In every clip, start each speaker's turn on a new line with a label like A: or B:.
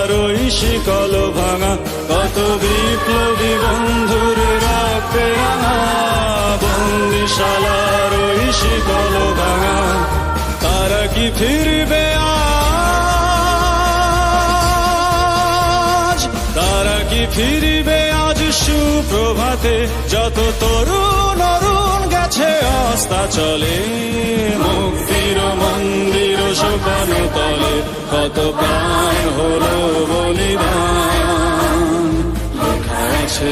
A: ওই শিকল ভাঙা, কত বিপ্লবী বন্ধুর রাঙা, বন্দিশালার ওই শিকল ভাঙা, তারা কি ফিরবে আজ? তারা কি ফিরবে আজ সুপ্রভাতে? যত তরুণ অরুণ গেছে অস্তা চলে মুক্তির মন্দির সোপান তলে কত প্রাণ হলো বলিদান। লেখা আছে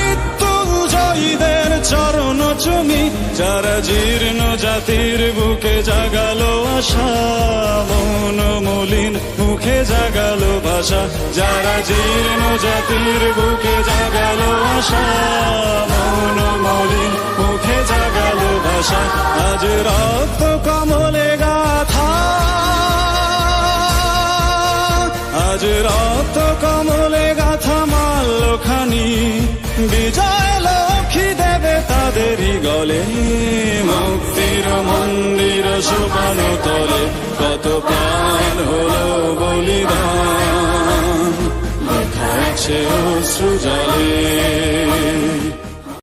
A: জাতির বুকে জাগালো আশা, মন মলিন মুখে জাগালো ভাষা। যারা জীর্ণ জাতির বুকে জাগালো আশা, মন মলিন মুখে জাগালো ভাষা। আজ রক্ত কমলে গাথা। আজ রক্ত কমলে গাথা মাল্যখানি। বিজয় লক্ষ্মী দেবে তাদেরই গলে। তলে কত